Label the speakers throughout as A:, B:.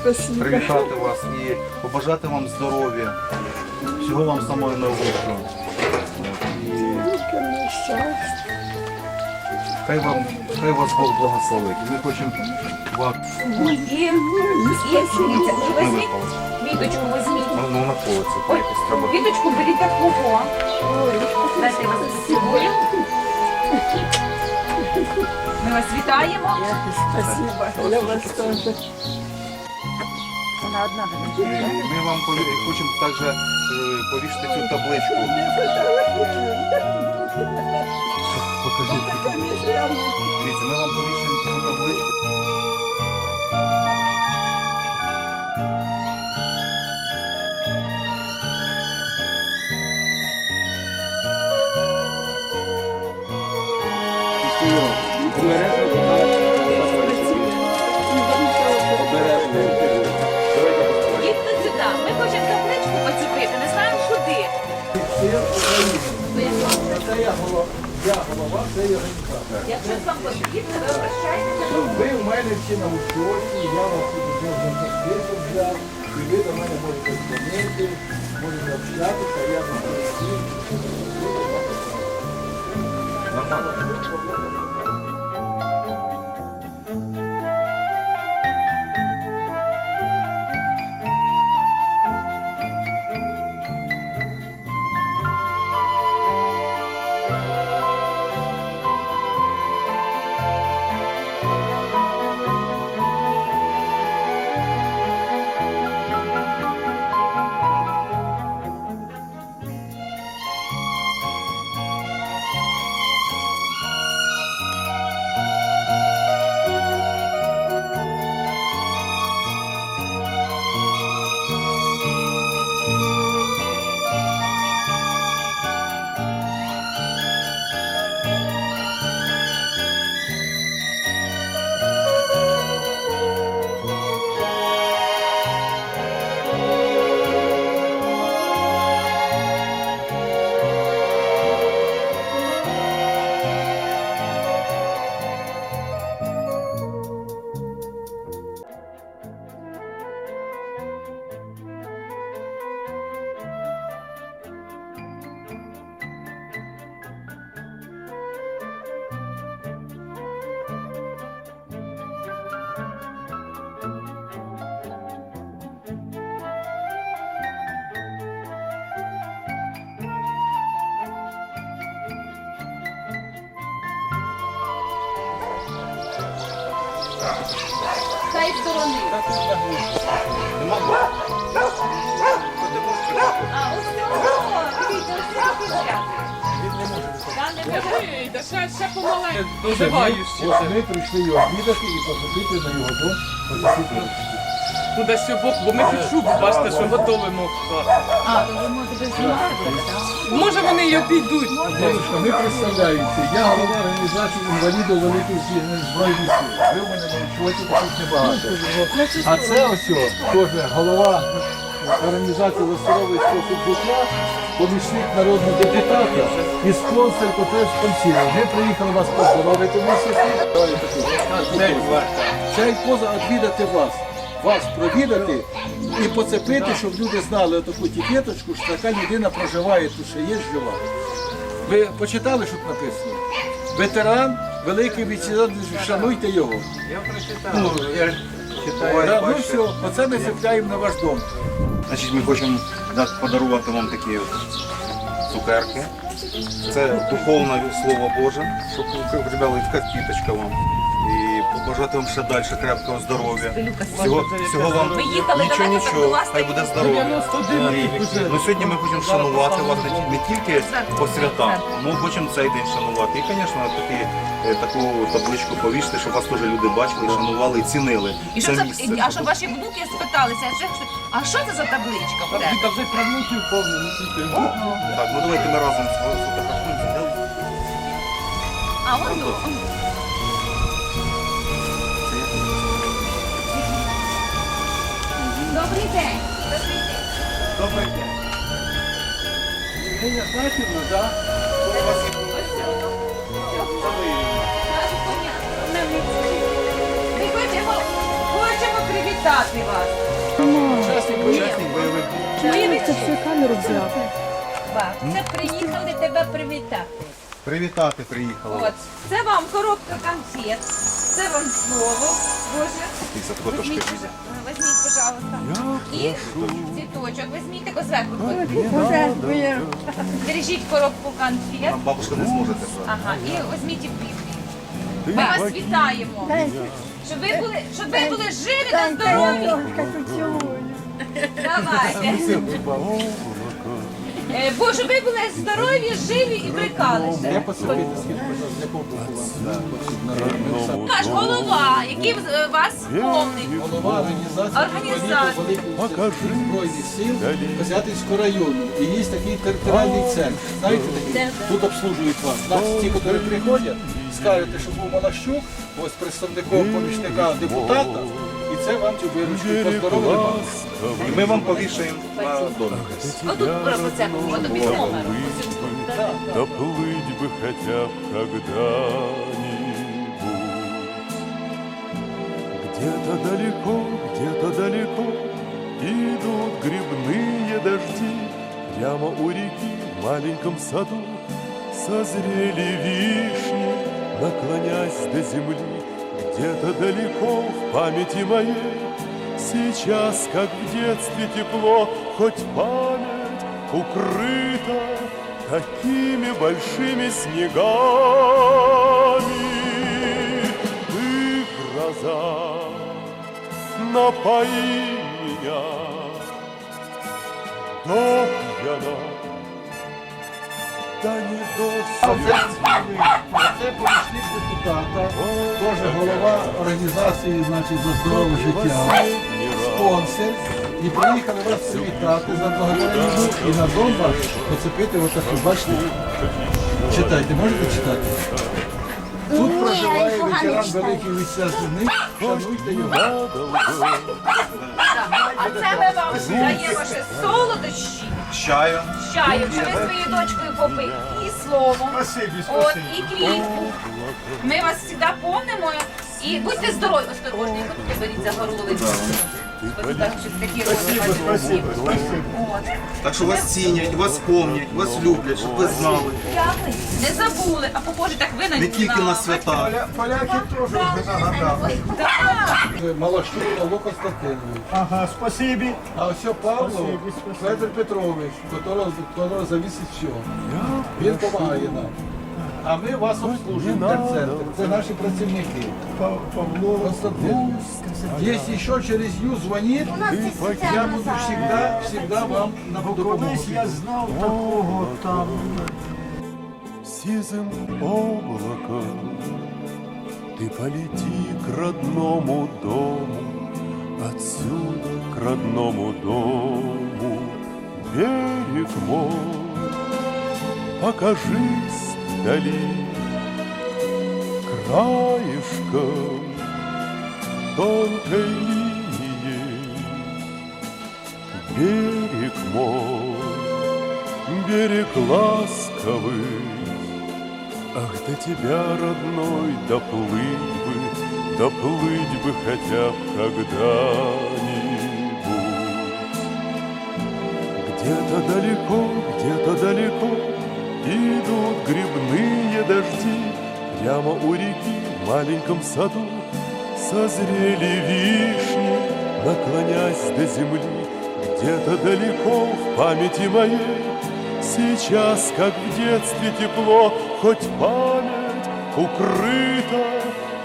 A: Спасибо.
B: привітати вас і побажати вам здоров'я. Всього вам самого найкращого. Хай вам хай вас Бог благословить. Ми хочемо вам
C: І, і дивіться, і візьміть квіточку, візьміть.
B: Ну, на полиці,
C: Ой,
B: якось треба.
C: квіточку беріть такого. Дайте я вас поцілую. Ми вас вітаємо.
A: Спасибо. Я вас тоже.
C: Одна
B: Ми вам пові- хочемо також е, повісити цю табличку. Покажіть. Дивіться, ми вам повісимо цю табличку.
D: Це я голова, я голова, це
C: є організація.
D: Ну, Ви в мене всі на учоті, я вас дуже список взяв, і ви до мене можете дзвонити, можете общатися, я вам поясню.
C: З цієї сторони. А, ось цього. Дивіться, ось цього. Та
E: ще, ще помаленьку. Доживаєшся.
D: ось ми прийшли його відвідати і посадити на його дом, посадити.
E: Туди сьобок, бо ми під шубу, бачите, що готовимо.
C: А, то ви можете знімати, так?
E: Може вони й обійдуть.
D: Дядюшка, ми представляємося. Я голова організації інвалідів Великих Збройних Сил. Ви в мене учоті, таких небагато. А це ось о, теж голова організації Листеровий спосіб життя, помічник народного депутата і спонсор теж спонсорів. Ми приїхали вас поздоровити місяці. Цей поза відвідати вас. Вас провідати і поцепити, щоб люди знали таку тікеточку, що така людина проживає тут, що є жива. Ви почитали, що тут написано? Ветеран, великий ветеран, шануйте його.
B: Ну, я читаю,
D: Да, ну все, оце ми цепляємо на ваш дом.
B: Значить, ми хочемо дати- подарувати вам такі от цукерки. Це духовне слово Боже, щоб ви прибрали така квіточка вам. Побажати вам ще далі крепкого здоров'я. Всього, всього вам
C: Ми їхали
B: нічого, нічого, хай буде здоров'я.
D: 91 рік уже.
B: Ну, сьогодні ми хочемо шанувати вас не, не тільки по святам, ми хочемо цей день шанувати. І, звісно, такі, е, таку табличку повісти, щоб вас теж люди бачили, шанували і цінили.
C: І
B: це
C: за-
B: місце.
C: а щоб ваші внуки спиталися, а що, а що це за табличка буде?
E: Та вже правнуків повно, не тільки.
B: Так, ну давайте ми разом сфотографуємося.
C: А воно. Добрий день.
D: Добрий день. Євгенія Знахівна, так?
C: Ось цього. Зараз. Ми хочемо, хочемо привітати вас.
D: Учасник бойових дій.
C: Бойових
A: Це все камеру взяв.
C: Це приїхали тебе привітати.
B: Привітати приїхали.
C: От, це вам коробка конфет, це вам слово, Боже. Візьміть, візьміть, пожалуйста. І цвіточок, візьміть тако зверху. Держіть коробку конфет.
B: Бабушка не зможе тебе.
C: Ага, і візьміть і. Ми вас вітаємо. Щоб ви були, щоб ви були живі та здорові. Давайте. Е, Бо щоб ви були здорові, живі і брикалися. Наш голова, який е, вас повний.
D: Голова організації збройних сил Козятинського району. І є такий територіальний центр. Знаєте такий? Тут обслужують вас. Значить, ті, які приходять, скажете, що був Малащук, ось представником помічника депутата, це вам цю виручку поздоровили вас.
B: І ми вам повішаємо на домик.
C: Отут про це походу під номером.
F: Доплыть бы хотя б когда-нибудь Где-то далеко, где-то далеко Идут грибные дожди Прямо у реки в маленьком саду Созрели вишни, наклонясь до земли Где-то далеко в памяти моей Сейчас, как в детстве тепло, хоть память укрыта такими большими снегами. Ты, гроза, напои меня до пьяна, да не до смерти.
D: Це помічник депутата, теж голова організації значить, за здорове життя, спонсор. І приїхали вас привітати за благодарність і на дом ваш поцепити отаку, бачите? Читайте, можете читати? Тут проживає ветеран Великої Вітчизни, шануйте його.
C: А це ми вам даємо ще солодощі.
B: З Чаю,
C: з ви своєю дочкою попили і словом, от, і квітку. Ми вас завжди помнимо. І будьте здорові, осторожні, беріть за горловину. Ось так, щоб такі рози.
B: Так що вас цінять, вас помнять, вас люблять, щоб ви знали.
C: Дякую. Не забули, а попозже так ви
B: Не тільки на свята.
D: Поляки теж вже нагадали. Малощук Павло Константинович.
G: Ага, спасибі.
D: А ось Павло Федор Петрович, которого зависить все. Він допомагає нам. А ми вас обслужуємо як центр. Це наші працівники.
G: Па- Павло.
D: Константинович. Если еще через Ю звонит, я буду всегда, всегда вам на допомогу.
G: Колись я знав такого там.
F: сизым облаком Ты полети к родному дому Отсюда к родному дому Берег мой Покажись вдали Краешком тонкой линией Берег мой берег ласковый. Ах, до тебя, родной, доплыть бы, доплыть бы хотя б когда-нибудь. Где-то далеко, где-то Прямо у реки в маленьком саду созрели вишни, наклонясь до земли. Где-то далеко в памяти моей Сейчас, как в детстве тепло, хоть память укрыта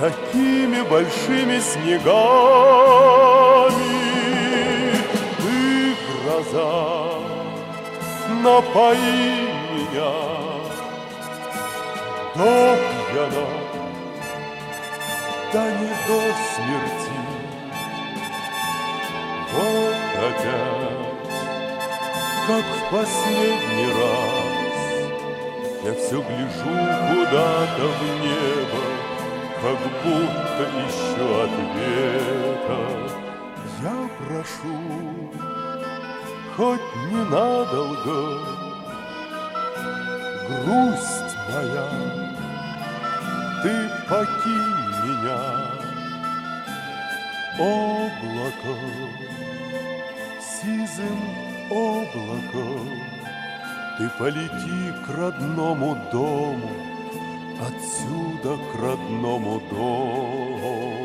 F: такими большими снегами. Ты, гроза, напои меня до пьяна, да не до смерти. Вот опять, как в последний раз, Я все гляжу куда-то в небо, Как будто ищу ответа. Я прошу, хоть ненадолго, Грусть моя, ты покинь меня. облаком, сизым облаком Ты полети к родному дому, отсюда к родному дому.